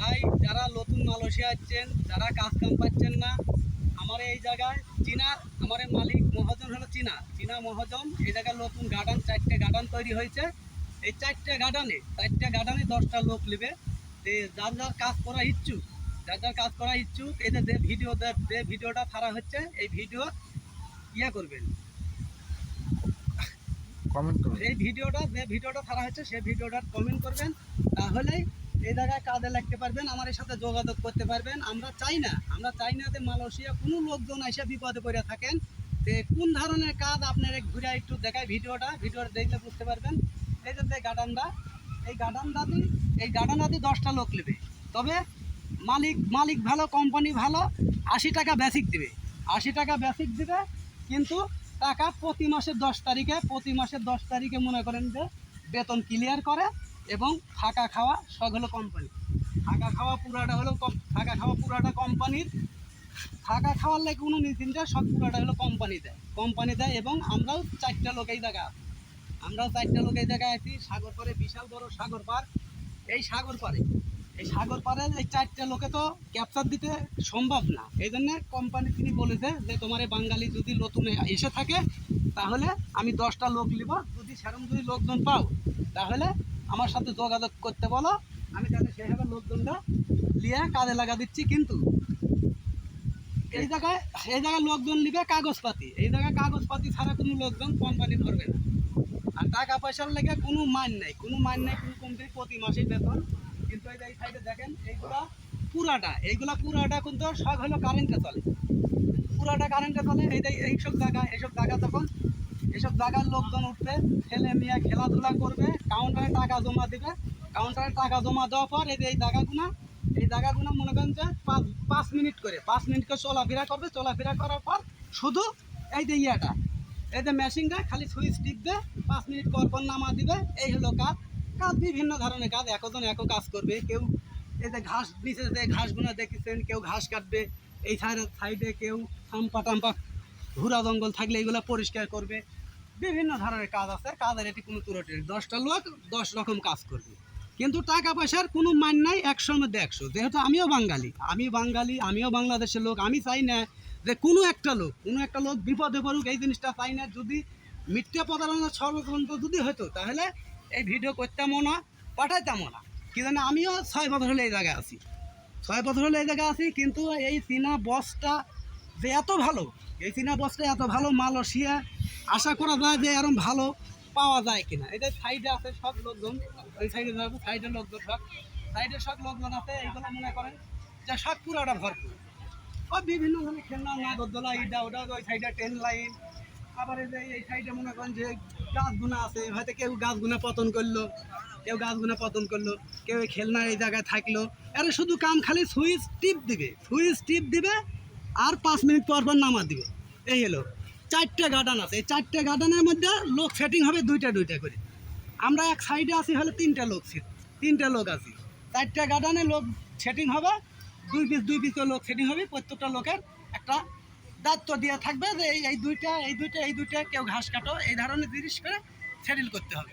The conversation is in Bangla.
ভাই যারা নতুন মালয়েশিয়া আসছেন যারা কাজ কাম পাচ্ছেন না আমার এই জায়গায় চীনা আমার মালিক মহাজন হলো চীনা। চীনা মহাজন এই জায়গায় নতুন গার্ডেন চারটে গার্ডেন তৈরি হয়েছে। এই চারটে গার্ডেনে চারটে গার্ডেনে দশটা লোক নেবে। যার যার কাজ করা ইচ্ছুক যার যার কাজ করা ইচ্ছুক এই যে ভিডিও যে ভিডিওটা ছাড়া হচ্ছে এই ভিডিও ইয়ে করবেন। কমেন্ট এই ভিডিওটা যে ভিডিওটা ছাড়া হচ্ছে সেই ভিডিওটা কমেন্ট করবেন। তাহলেই এই জায়গায় কাজে লাগতে পারবেন আমার সাথে যোগাযোগ করতে পারবেন। আমরা চাই না, আমরা চাই না যে মালয়েশিয়া কোনো লোকজন এসে বিপদে পড়ে থাকেন। যে কোন ধরনের কাজ আপনার ঘুরে একটু দেখায় ভিডিওটা ভিডিওটা দেখলে বুঝতে পারবেন। এই যে গার্ডানটা, এই গার্ডানটা দিয়ে এই গার্ডানটা দিয়ে দশটা লোক নেবে। তবে মালিক মালিক ভালো কোম্পানি ভালো, আশি টাকা বেসিক দিবে। আশি টাকা বেসিক দিবে, কিন্তু টাকা প্রতি মাসের দশ তারিখে, প্রতি মাসের দশ তারিখে মনে করেন যে বেতন ক্লিয়ার করে। এবং থাকা খাওয়া সব হলো কোম্পানি ফাঁকা খাওয়া পুরাটা হলো থাকা খাওয়া পুরাটা কোম্পানির থাকা খাওয়ার লাগে কোনো নিশ্চিন্তা সব পুরাটা হলো কোম্পানি দেয়। কোম্পানি দেয় এবং আমরাও চারটা লোক এই জায়গা আছি। আমরাও চারটা লোক এই জায়গায় আছি। সাগর পাড়ে বিশাল বড় সাগর পার এই সাগর পাড়ে। এই সাগর পাড়ে এই চারটে লোকে তো ক্যাপচার দিতে সম্ভব না। এই জন্য কোম্পানি তিনি বলেছে যে, তোমার এই বাঙালি যদি নতুন এসে থাকে, তাহলে আমি দশটা লোক নিব। যদি সেরকম যদি লোকজন পাও, তাহলে আমার সাথে যোগাযোগ করতে বলো, আমি তাহলে সেইভাবে লোকজনটা নিয়ে কাজে লাগা দিচ্ছি কিন্তু। এই জায়গায় এই জায়গায় লোকজন নিবে কাগজপাতি। এই জায়গায় কাগজপাতি ছাড়া কোনো লোকজন কোম্পানি ধরবে না। আর টাকা পয়সার লেগে কোনো মান নেই। কোনো মান নেই, কোনো কোম্পানি প্রতি মাসেই বেতন। কিন্তু এই এই সাইডে দেখেন, এইগুলা পুরাটা এইগুলা পুরাটা কিন্তু সব হলো কারেন্টে চলে। পুরাটা কারেন্টে চলে, এই এইসব জায়গা এইসব জায়গা তখন এইসব জায়গার লোকজন উঠবে ছেলে মেয়ে খেলাধুলা করবে কাউন্টারে টাকা জমা দিবে। কাউন্টারে টাকা জমা দেওয়ার পর এই এই জায়গাগুলো এই জায়গাগুলো মনে করেন যে পাঁচ পাঁচ মিনিট করে, পাঁচ মিনিট করে চলাফেরা করবে। চলাফেরা করার পর শুধু এই যে ইয়েটা, এই যে মেশিনটা খালি সুইচ টিপবে পাঁচ মিনিট পর পর নামা দিবে। এই হলো কাজ। কাজ বিভিন্ন ধরনের কাজ, একজন এক কাজ করবে। কেউ এই যে ঘাস, নিচে যে ঘাসগুলো দেখেছেন, কেউ ঘাস কাটবে, এই সাইডে সাইডে কেউ থাম্পা টাম্পা ঘুরা জঙ্গল থাকলে এগুলো পরিষ্কার করবে। বিভিন্ন ধরনের কাজ আছে কাজের এটি কোনো তুরটি। দশটা লোক দশ রকম কাজ করবে। কিন্তু টাকা পয়সার কোনো মান নাই একশোর মধ্যে একশো যেহেতু আমিও বাঙালি, আমি বাঙালি, আমিও বাংলাদেশের লোক, আমি চাই না যে কোনো একটা লোক, কোনো একটা লোক বিপদে পড়ুক, এই জিনিসটা চাই না। যদি মিথ্যা প্রতারণা ষড়যন্ত্র যদি হতো তাহলে এই ভিডিও করতামও না, পাঠাইতামও না। কি জানে, আমিও ছয় বছর হলে এই জায়গায় আছি। ছয় বছর হলে এই জায়গায় আছি, কিন্তু এই চীনা বসটা যে এত ভালো, এই চীনা বসটা এত ভালো মালয়েশিয়া আশা করা যায় যে এরকম ভালো পাওয়া যায় কিনা। এটা সাইডে আছে সব লোকজন ওই সাইডে যাব সাইডের লোকজন সব সাইডে সব লোকজন আছে, এইগুলো মনে করেন যে সব পুরাটা ভরপুর। ও বিভিন্ন ধরনের খেলনা নাগরদোলা ইটা, ওটা, ওই সাইডে ট্রেন লাইন আবার এই যে এই সাইডে মনে করেন যে গাছগুনা আছে, হয়তো কেউ গাছগুনা পতন করল, কেউ গাছগুনা পতন করল, কেউ খেলনা এই জায়গায় থাকল। আরে শুধু কাম খালি সুইচ টিপ দিবে, সুইচ টিপ দিবে আর পাঁচ মিনিট পর পর নামা দিবে। এই হলো। চারটে গার্ডান আছে। এই চারটে গার্ডানের মধ্যে লোক সেটিং হবে দুইটা দুইটা করে। আমরা এক সাইডে আছি, হলে তিনটা লোক তিনটা লোক আছি। চারটে গার্ডানে লোক সেটিং হবে, দুই পিস দুই পিস লোক সেটিং হবে, প্রত্যেকটা লোকের একটা দায়িত্ব দেওয়া থাকবে যে এই দুইটা এই দুইটা এই দুইটা কেউ ঘাস কাটো, এই ধরনের জিনিস করে সেটেল করতে হবে।